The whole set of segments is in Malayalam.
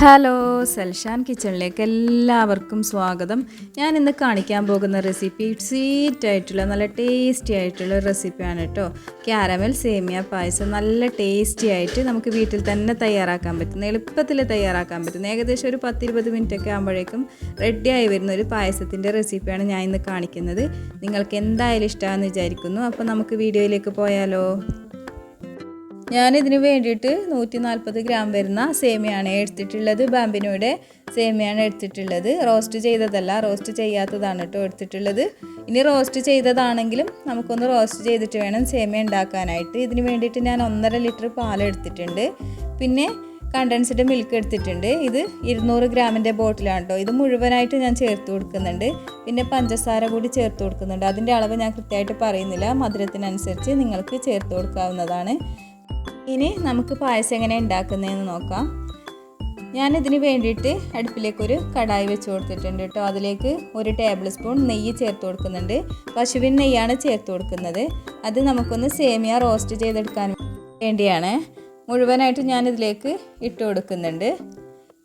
ഹലോ സൽഷാൻ കിച്ചണിലേക്ക് എല്ലാവർക്കും സ്വാഗതം. ഞാൻ ഇന്ന് കാണിക്കാൻ പോകുന്ന റെസിപ്പി സ്വീറ്റ് ആയിട്ടുള്ള നല്ല ടേസ്റ്റി ആയിട്ടുള്ള റെസിപ്പിയാണ് കേട്ടോ ക്യാരമൽ സേമിയ പായസം നല്ല ടേസ്റ്റി ആയിട്ട് നമുക്ക് വീട്ടിൽ തന്നെ തയ്യാറാക്കാൻ പറ്റുന്ന എളുപ്പത്തിൽ തയ്യാറാക്കാൻ പറ്റുന്ന ഏകദേശം ഒരു പത്തിരുപത് മിനിറ്റ് ഒക്കെ ആകുമ്പോഴേക്കും റെഡിയായി വരുന്ന ഒരു പായസത്തിന്റെ റെസിപ്പിയാണ് ഞാൻ ഇന്ന് കാണിക്കുന്നത്. നിങ്ങൾക്ക് എന്തായാലും ഇഷ്ടമാണെന്ന് വിചാരിക്കുന്നു. അപ്പോൾ നമുക്ക് വീഡിയോയിലേക്ക് പോയാലോ? ഞാനിതിന് വേണ്ടിയിട്ട് നൂറ്റി നാൽപ്പത് ഗ്രാം വരുന്ന സേമിയാണ് എടുത്തിട്ടുള്ളത്. ബാമ്പിനോയുടെ സേമിയാണ് എടുത്തിട്ടുള്ളത്. റോസ്റ്റ് ചെയ്തതല്ല റോസ്റ്റ് ചെയ്യാത്തതാണ് കേട്ടോ എടുത്തിട്ടുള്ളത്. ഇനി റോസ്റ്റ് ചെയ്തതാണെങ്കിലും നമുക്കൊന്ന് റോസ്റ്റ് ചെയ്തിട്ട് വേണം സേമിയ ഉണ്ടാക്കാനായിട്ട്. ഇതിന് വേണ്ടിയിട്ട് ഞാൻ ഒന്നര ലിറ്റർ പാൽ എടുത്തിട്ടുണ്ട്. പിന്നെ കണ്ടൻസ്ഡ് മിൽക്ക് എടുത്തിട്ടുണ്ട്. ഇത് ഇരുന്നൂറ് ഗ്രാമിന്റെ ബോട്ടിലാണ് കേട്ടോ. ഇത് മുഴുവനായിട്ട് ഞാൻ ചേർത്ത് കൊടുക്കുന്നുണ്ട്. പിന്നെ പഞ്ചസാര കൂടി ചേർത്ത് കൊടുക്കുന്നുണ്ട്. അതിന്റെ അളവ് ഞാൻ കൃത്യമായിട്ട് പറയുന്നില്ല. മധുരത്തിനനുസരിച്ച് നിങ്ങൾക്ക് ചേർത്ത് കൊടുക്കാവുന്നതാണ്. ഇനി നമുക്ക് പായസം എങ്ങനെ ഉണ്ടാക്കുന്നതെന്ന് നോക്കാം. ഞാൻ ഞാനിതിന് വേണ്ടിയിട്ട് അടുപ്പിലേക്കൊരു കടായി വെച്ച് കൊടുത്തിട്ടുണ്ട് കേട്ടോ. അതിലേക്ക് ഒരു ടേബിൾ സ്പൂൺ നെയ്യ് ചേർത്ത് കൊടുക്കുന്നുണ്ട്. പശുവിൻ നെയ്യാണ് ചേർത്ത് കൊടുക്കുന്നത്. അത് നമുക്കൊന്ന് സേമിയ റോസ്റ്റ് ചെയ്തെടുക്കാൻ വേണ്ടിയാണ്. മുഴുവനായിട്ട് ഞാനിതിലേക്ക് ഇട്ട് കൊടുക്കുന്നുണ്ട്.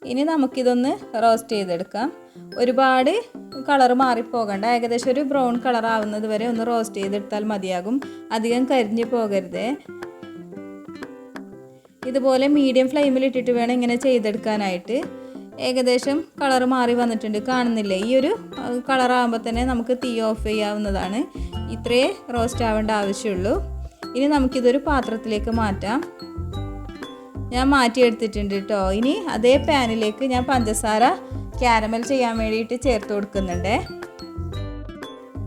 ഇനി നമുക്കിതൊന്ന് റോസ്റ്റ് ചെയ്തെടുക്കാം. ഒരുപാട് കളർ മാറിപ്പോകണ്ട. ഏകദേശം ഒരു ബ്രൗൺ കളർ ആവുന്നത് വരെ ഒന്ന് റോസ്റ്റ് ചെയ്തെടുത്താൽ മതിയാകും. അധികം കരിഞ്ഞു പോകരുതേ. ഇതുപോലെ മീഡിയം ഫ്ലെയിമിൽ ഇട്ടിട്ട് വേണം ഇങ്ങനെ ചെയ്തെടുക്കാനായിട്ട്. ഏകദേശം കളർ മാറി വന്നിട്ടുണ്ട്. കാണുന്നില്ലേ? ഈ ഒരു കളറാകുമ്പോൾ തന്നെ നമുക്ക് തീ ഓഫ് ചെയ്യാവുന്നതാണ്. ഇത്രയേ റോസ്റ്റ് ആവേണ്ട ആവശ്യമുള്ളൂ. ഇനി നമുക്കിതൊരു പാത്രത്തിലേക്ക് മാറ്റാം. ഞാൻ മാറ്റിയെടുത്തിട്ടുണ്ട് കേട്ടോ ഇനി അതേ പാനിലേക്ക് ഞാൻ പഞ്ചസാര ക്യാരമൽ ചെയ്യാൻ വേണ്ടിയിട്ട് ചേർത്ത് കൊടുക്കുന്നുണ്ട്.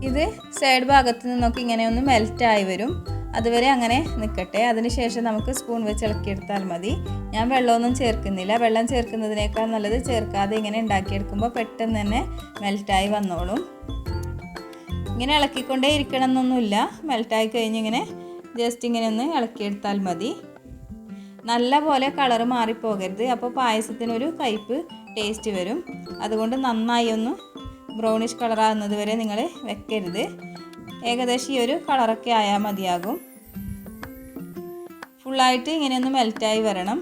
ഇത് സൈഡ് ഭാഗത്ത് നിന്നൊക്കെ ഇങ്ങനെ ഒന്ന് മെൽറ്റായി വരും. അതുവരെ അങ്ങനെ നിൽക്കട്ടെ അതിനുശേഷം നമുക്ക് സ്പൂൺ വെച്ച് ഇളക്കിയെടുത്താൽ മതി. ഞാൻ വെള്ളമൊന്നും ചേർക്കുന്നില്ല. വെള്ളം ചേർക്കുന്നതിനേക്കാൾ നല്ലത് ചേർക്കാതെ ഇങ്ങനെ ഉണ്ടാക്കിയെടുക്കുമ്പോൾ പെട്ടെന്ന് തന്നെ മെൽറ്റായി വന്നോളും. ഇങ്ങനെ ഇളക്കിക്കൊണ്ടേ ഇരിക്കണം എന്നൊന്നുമില്ല മെൽറ്റായി കഴിഞ്ഞ് ഇങ്ങനെ ജസ്റ്റ് ഇങ്ങനെ ഒന്ന് ഇളക്കിയെടുത്താൽ മതി. നല്ല പോലെ കളർ മാറിപ്പോകരുത്. അപ്പോൾ പായസത്തിനൊരു കയ്പ്പ് ടേസ്റ്റ് വരും. അതുകൊണ്ട് നന്നായി ഒന്ന് ബ്രൗണിഷ് കളറാകുന്നത് വരെ നിങ്ങൾ വെക്കരുത്. ഏകദേശം ഈ ഒരു കളറൊക്കെ ആയാൽ മതിയാകും. ഫുള്ളായിട്ട് ഇങ്ങനെയൊന്ന് മെൽറ്റായി വരണം.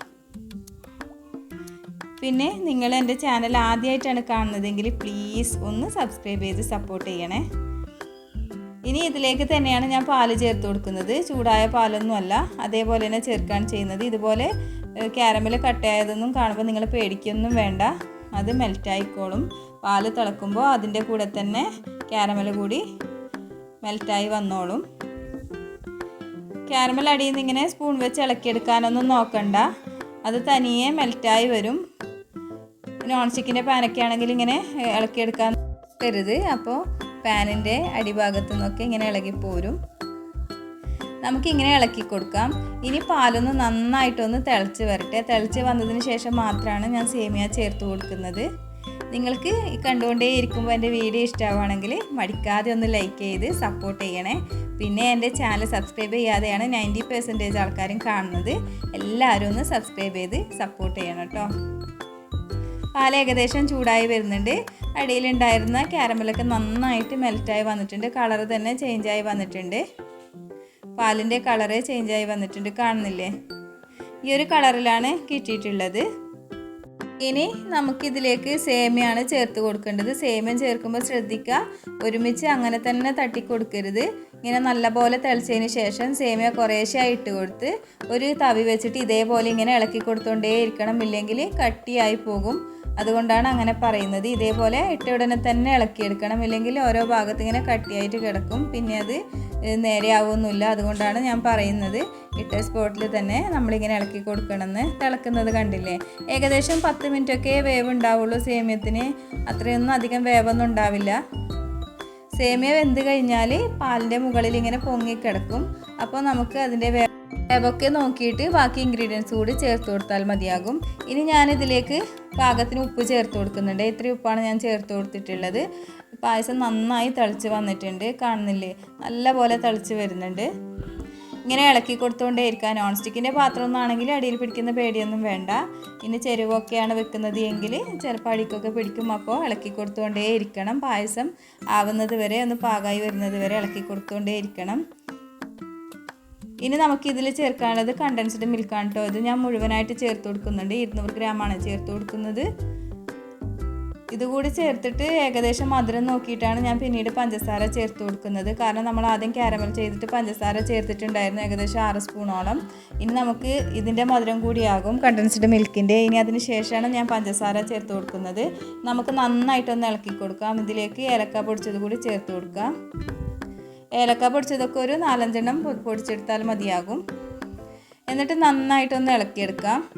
പിന്നെ നിങ്ങൾ എന്റെ ചാനൽ ആദ്യമായിട്ടാണ് കാണുന്നതെങ്കിൽ പ്ലീസ് ഒന്ന് സബ്സ്ക്രൈബ് ചെയ്ത് സപ്പോർട്ട് ചെയ്യണേ. ഇനി ഇതിലേക്ക് തന്നെയാണ് ഞാൻ പാൽ ചേർത്ത് കൊടുക്കുന്നത്. ചൂടായ പാലൊന്നുമല്ല അതേപോലെ തന്നെ ചേർക്കുകയാണ് ചെയ്യുന്നത്. ഇതുപോലെ ക്യാരമൽ കട്ടയായതൊന്നും കാണുമ്പോൾ നിങ്ങൾ പേടിക്കൊന്നും വേണ്ട. അത് മെൽറ്റായിക്കോളും. പാൽ തിളക്കുമ്പോൾ അതിന്റെ കൂടെ തന്നെ ക്യാരമൽ കൂടി മെൽറ്റായി വന്നോളും. ക്യാരമൽ അടിയിൽ നിന്ന് ഇങ്ങനെ സ്പൂൺ വെച്ച് ഇളക്കിയെടുക്കാനൊന്നും നോക്കണ്ട. അത് തനിയെ മെൽറ്റായി വരും. നോൺ സ്റ്റിക്കിന്റെ പാനൊക്കെ ആണെങ്കിൽ ഇങ്ങനെ ഇളക്കിയെടുക്കാൻ കരുത് അപ്പോൾ പാനിന്റെ അടിഭാഗത്തു നിന്നൊക്കെ ഇങ്ങനെ ഇളകിപ്പോരും. നമുക്കിങ്ങനെ ഇളക്കി കൊടുക്കാം. ഇനി പാലൊന്ന് നന്നായിട്ടൊന്ന് തിളച്ച് വരട്ടെ. തിളച്ച് വന്നതിന് ശേഷം മാത്രമാണ് ഞാൻ സേമിയ ചേർത്ത് കൊടുക്കുന്നത്. നിങ്ങൾക്ക് കണ്ടുകൊണ്ടേ ഇരിക്കുമ്പോൾ എന്റെ വീഡിയോ ഇഷ്ടമാവുകയാണെങ്കിൽ മടിക്കാതെ ഒന്ന് ലൈക്ക് ചെയ്ത് സപ്പോർട്ട് ചെയ്യണേ. പിന്നെ എന്റെ ചാനൽ സബ്സ്ക്രൈബ് ചെയ്യാതെയാണ് നയന്റി പെർസെന്റേജ് ആൾക്കാരും കാണുന്നത്. എല്ലാവരും ഒന്ന് സബ്സ്ക്രൈബ് ചെയ്ത് സപ്പോർട്ട് ചെയ്യണം കേട്ടോ. പാല ഏകദേശം ചൂടായി വരുന്നുണ്ട്. അടിയിലുണ്ടായിരുന്ന ക്യാരമലൊക്കെ നന്നായിട്ട് മെൽറ്റായി വന്നിട്ടുണ്ട്. കളർ തന്നെ ചേഞ്ചായി വന്നിട്ടുണ്ട്. പാലിന്റെ കളറ് ചേഞ്ചായി വന്നിട്ടുണ്ട്. കാണുന്നില്ലേ? ഈ ഒരു കളറിലാണ് കിട്ടിയിട്ടുള്ളത്. ഇനി നമുക്കിതിലേക്ക് സേമിയാണ് ചേർത്ത് കൊടുക്കേണ്ടത്. സേമിയ ചേർക്കുമ്പോൾ ശ്രദ്ധിക്കുക ഒരുമിച്ച് അങ്ങനെ തന്നെ തട്ടി കൊടുക്കരുത് ഇങ്ങനെ നല്ലപോലെ തിളച്ചതിന് ശേഷം സേമിയ കുറേശ്ശെ ഇട്ട് കൊടുത്ത് ഒരു തവി വെച്ചിട്ട് ഇതേപോലെ ഇങ്ങനെ ഇളക്കി കൊടുത്തോണ്ടേ ഇരിക്കണം. ഇല്ലെങ്കിൽ കട്ടിയായി പോകും. അതുകൊണ്ടാണ് അങ്ങനെ പറയുന്നത്. ഇതേപോലെ ഇട്ട ഉടനെ തന്നെ ഇളക്കിയെടുക്കണം. ഇല്ലെങ്കിൽ ഓരോ ഭാഗത്ത് ഇങ്ങനെ കട്ടിയായിട്ട് കിടക്കും. പിന്നെ അത് നേരെയാവുമൊന്നുമില്ല അതുകൊണ്ടാണ് ഞാൻ പറയുന്നത്. ഇട്ട സ്പോട്ടിൽ തന്നെ നമ്മളിങ്ങനെ ഇളക്കി കൊടുക്കണമെന്ന് തിളക്കുന്നത് കണ്ടില്ലേ? ഏകദേശം പത്ത് മിനിറ്റൊക്കെ വേവ് ഉണ്ടാവുള്ളൂ സേമിയത്തിന്. അത്രയൊന്നും അധികം വേവൊന്നും ഉണ്ടാവില്ല. സേമിയ വെന്ത് കഴിഞ്ഞാൽ പാലിന്റെ മുകളിൽ ഇങ്ങനെ പൊങ്ങിക്കിടക്കും അപ്പോൾ നമുക്ക് അതിന്റെ വേ വേവൊക്കെ നോക്കിയിട്ട് ബാക്കി ഇൻഗ്രീഡിയൻസ് കൂടി ചേർത്ത് കൊടുത്താൽ മതിയാകും. ഇനി ഞാനിതിലേക്ക് പാകത്തിന് ഉപ്പ് ചേർത്ത് കൊടുക്കുന്നുണ്ട്. ഇത്ര ഉപ്പാണ് ഞാൻ ചേർത്ത് കൊടുത്തിട്ടുള്ളത്. പായസം നന്നായി തിളച്ച് വന്നിട്ടുണ്ട്. കാണുന്നില്ലേ? നല്ല പോലെ തിളച്ച് വരുന്നുണ്ട്. ഇങ്ങനെ ഇളക്കി കൊടുത്തുകൊണ്ടേ ഇരിക്കുക നോൺ സ്റ്റിക്കിന്റെ പാത്രം ഒന്നാണെങ്കിൽ അടിയിൽ പിടിക്കുന്ന പേടിയൊന്നും വേണ്ട. ഇനി ചെരുവൊക്കെയാണ് വെക്കുന്നത് എങ്കിൽ ചിലപ്പോൾ അടിക്കൊക്കെ പിടിക്കും. അപ്പോൾ ഇളക്കി കൊടുത്തുകൊണ്ടേ ഇരിക്കണം. പായസം ആവുന്നത് വരെ ഒന്ന് പാകമായി വരുന്നത് വരെ ഇളക്കി കൊടുത്തുകൊണ്ടേ ഇരിക്കണം. ഇനി നമുക്ക് ഇതിൽ ചേർക്കാനുള്ളത് കണ്ടൻസ്ഡ് മിൽക്കാണ് കേട്ടോ ഇത് ഞാൻ മുഴുവനായിട്ട് ചേർത്ത് കൊടുക്കുന്നുണ്ട്. ഇരുന്നൂറ് ഗ്രാമാണ് ചേർത്ത് കൊടുക്കുന്നത്. ഇതുകൂടി ചേർത്തിട്ട് ഏകദേശം മധുരം നോക്കിയിട്ടാണ് ഞാൻ പിന്നീട് പഞ്ചസാര ചേർത്ത് കൊടുക്കുന്നത്. കാരണം നമ്മൾ ആദ്യം കാരമൽ ചെയ്തിട്ട് പഞ്ചസാര ചേർത്തിട്ടുണ്ടായിരുന്നു ഏകദേശം ആറ് സ്പൂണോളം. ഇനി നമുക്ക് ഇതിന്റെ മധുരം കൂടിയാകും. കണ്ടൻസ്ഡ് മിൽക്കിന്റെ ഇനി അതിന് ശേഷമാണ് ഞാൻ പഞ്ചസാര ചേർത്ത് കൊടുക്കുന്നത്. നമുക്ക് നന്നായിട്ടൊന്ന് ഇളക്കി കൊടുക്കാം. ഇതിലേക്ക് ഏലക്ക പൊടിച്ചത് കൂടി ചേർത്ത് കൊടുക്കാം. ഏലക്ക പൊടിച്ചതൊക്കെ ഒരു നാലഞ്ചെണ്ണം പൊടിച്ചെടുത്താൽ മതിയാകും. എന്നിട്ട് നന്നായിട്ടൊന്ന് ഇളക്കിയെടുക്കാം.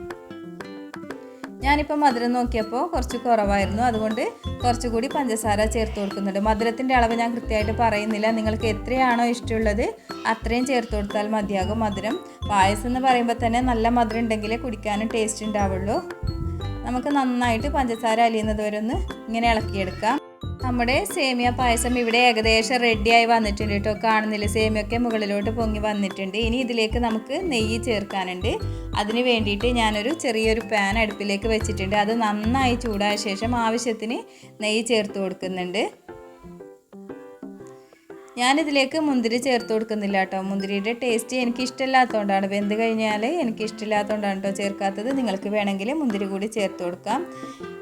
ഞാനിപ്പോൾ മധുരം നോക്കിയപ്പോൾ കുറച്ച് കുറവായിരുന്നു. അതുകൊണ്ട് കുറച്ചുകൂടി പഞ്ചസാര ചേർത്ത് കൊടുക്കുന്നുണ്ട്. മധുരത്തിന്റെ അളവ് ഞാൻ കൃത്യമായിട്ട് പറയുന്നില്ല. നിങ്ങൾക്ക് എത്രയാണോ ഇഷ്ടമുള്ളത് അത്രയും ചേർത്ത് കൊടുത്താൽ മതിയാകും മധുരം. പായസം എന്ന് പറയുമ്പോൾ തന്നെ നല്ല മധുരം ഉണ്ടെങ്കിലേ കുടിക്കാനും ടേസ്റ്റ് ഉണ്ടാവുള്ളൂ. നമുക്ക് നന്നായിട്ട് പഞ്ചസാര അലിയുന്നത് വരെ ഒന്ന് ഇങ്ങനെ ഇളക്കിയെടുക്കാം. നമ്മുടെ സേമിയ പായസം ഇവിടെ ഏകദേശം റെഡിയായി വന്നിട്ടുണ്ട് കേട്ടോ. കാണുന്നില്ല? സേമിയൊക്കെ മുകളിലോട്ട് പൊങ്ങി വന്നിട്ടുണ്ട്. ഇനി ഇതിലേക്ക് നമുക്ക് നെയ്യ് ചേർക്കാനുണ്ട്. അതിന് വേണ്ടിയിട്ട് ഞാനൊരു ചെറിയൊരു പാൻ അടുപ്പിലേക്ക് വെച്ചിട്ടുണ്ട്. അത് നന്നായി ചൂടായ ശേഷം ആവശ്യത്തിന് നെയ്യ് ചേർത്ത് കൊടുക്കുന്നുണ്ട്. ഞാനിതിലേക്ക് മുന്തിരി ചേർത്ത് കൊടുക്കുന്നില്ല കേട്ടോ. മുന്തിരിയുടെ ടേസ്റ്റ് എനിക്ക് ഇഷ്ടമില്ലാത്തതുകൊണ്ടാണ് വെന്ത് കഴിഞ്ഞാൽ എനിക്ക് ഇഷ്ടമില്ലാത്തതുകൊണ്ടാണ് കേട്ടോ ചേർക്കാത്തത്. നിങ്ങൾക്ക് വേണമെങ്കിൽ മുന്തിരി കൂടി ചേർത്ത് കൊടുക്കാം.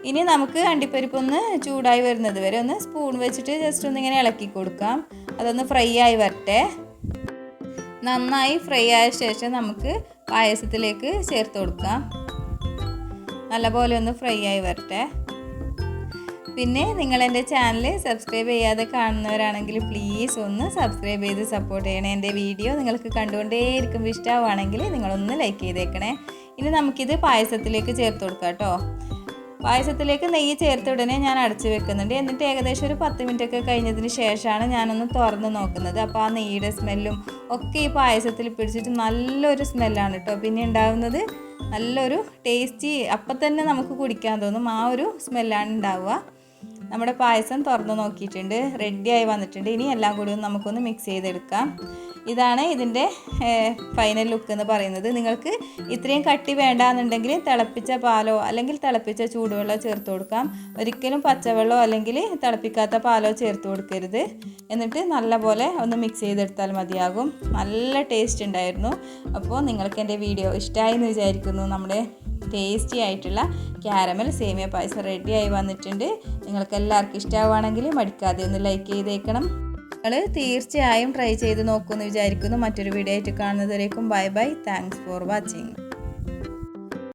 ഇനി നമുക്ക് അണ്ടിപ്പരിപ്പ് ഒന്ന് ചൂടായി വരുന്നത് വരെ ഒന്ന് സ്പൂൺ വെച്ചിട്ട് ജസ്റ്റ് ഒന്ന് ഇങ്ങനെ ഇളക്കി കൊടുക്കാം. അതൊന്ന് ഫ്രൈ ആയി വരട്ടെ. നന്നായി ഫ്രൈ ആയ ശേഷം നമുക്ക് പായസത്തിലേക്ക് ചേർത്ത് കൊടുക്കാം. നല്ലപോലെ ഒന്ന് ഫ്രൈ ആയി വരട്ടെ. പിന്നെ നിങ്ങൾ എന്റെ ചാനൽ സബ്സ്ക്രൈബ് ചെയ്യാതെ കാണുന്നവരാണെങ്കിൽ പ്ലീസ് ഒന്ന് സബ്സ്ക്രൈബ് ചെയ്ത് സപ്പോർട്ട് ചെയ്യണേ. എന്റെ വീഡിയോ നിങ്ങൾക്ക് കണ്ടുകൊണ്ടേയിരിക്കുമ്പോൾ ഇഷ്ടമാവുകയാണെങ്കിൽ നിങ്ങളൊന്ന് ലൈക്ക് ചെയ്തേക്കണേ. ഇനി നമുക്കിത് പായസത്തിലേക്ക് ചേർത്ത് കൊടുക്കാം കേട്ടോ. പായസത്തിലേക്ക് നെയ്യ് ചേർത്ത് ഉടനെ ഞാൻ അടച്ചു വെക്കുന്നുണ്ട്. എന്നിട്ട് ഏകദേശം ഒരു പത്ത് മിനിറ്റ് ഒക്കെ കഴിഞ്ഞതിന് ശേഷമാണ് ഞാനൊന്ന് തുറന്ന് നോക്കുന്നത്. അപ്പോൾ ആ നെയ്യുടെ സ്മെല്ലും ഒക്കെ ഈ പായസത്തിൽ പിടിച്ചിട്ട് നല്ലൊരു സ്മെല്ലാണ് കേട്ടോ. പിന്നെ ഉണ്ടാകുന്നത് നല്ലൊരു ടേസ്റ്റി അപ്പം തന്നെ നമുക്ക് കുടിക്കാൻ തോന്നും ആ ഒരു സ്മെല്ലാണ് ഉണ്ടാവുക. നമ്മുടെ പായസം തുറന്നു നോക്കിയിട്ടുണ്ട് റെഡിയായി വന്നിട്ടുണ്ട്. ഇനി എല്ലാം കൂടി നമുക്കൊന്ന് മിക്സ് ചെയ്തെടുക്കാം. ഇതാണ് ഇതിന്റെ ഫൈനൽ ലുക്ക് എന്ന് പറയുന്നത്. നിങ്ങൾക്ക് ഇത്രയും കട്ടി വേണ്ടാന്നുണ്ടെങ്കിൽ തിളപ്പിച്ച പാലോ അല്ലെങ്കിൽ തിളപ്പിച്ച ചൂടുവെള്ളം ചേർത്ത് കൊടുക്കാം. ഒരിക്കലും പച്ചവെള്ളമോ അല്ലെങ്കിൽ തിളപ്പിക്കാത്ത പാലോ ചേർത്ത് കൊടുക്കരുത്. എന്നിട്ട് നല്ലപോലെ ഒന്ന് മിക്സ് ചെയ്തെടുത്താൽ മതിയാകും. നല്ല ടേസ്റ്റ് ഉണ്ടായിരുന്നു. അപ്പോൾ നിങ്ങൾക്ക് എന്റെ വീഡിയോ ഇഷ്ടമായി എന്ന് വിചാരിക്കുന്നു. നമ്മുടെ ടേസ്റ്റി ആയിട്ടുള്ള ക്യാരമൽ സേമിയ പായസം ആയി വന്നിട്ടുണ്ട്. നിങ്ങൾക്ക് എല്ലാവർക്കും ഇഷ്ടമാവുകയാണെങ്കിൽ മടിക്കാതെ ഒന്ന് ലൈക്ക് ചെയ്തേക്കണം. നിങ്ങൾ തീർച്ചയായും ട്രൈ ചെയ്ത് നോക്കുമെന്ന് വിചാരിക്കുന്നു. മറ്റൊരു വീഡിയോ ആയിട്ട് കാണുന്നതുവരേക്കും bye bye thanks for watching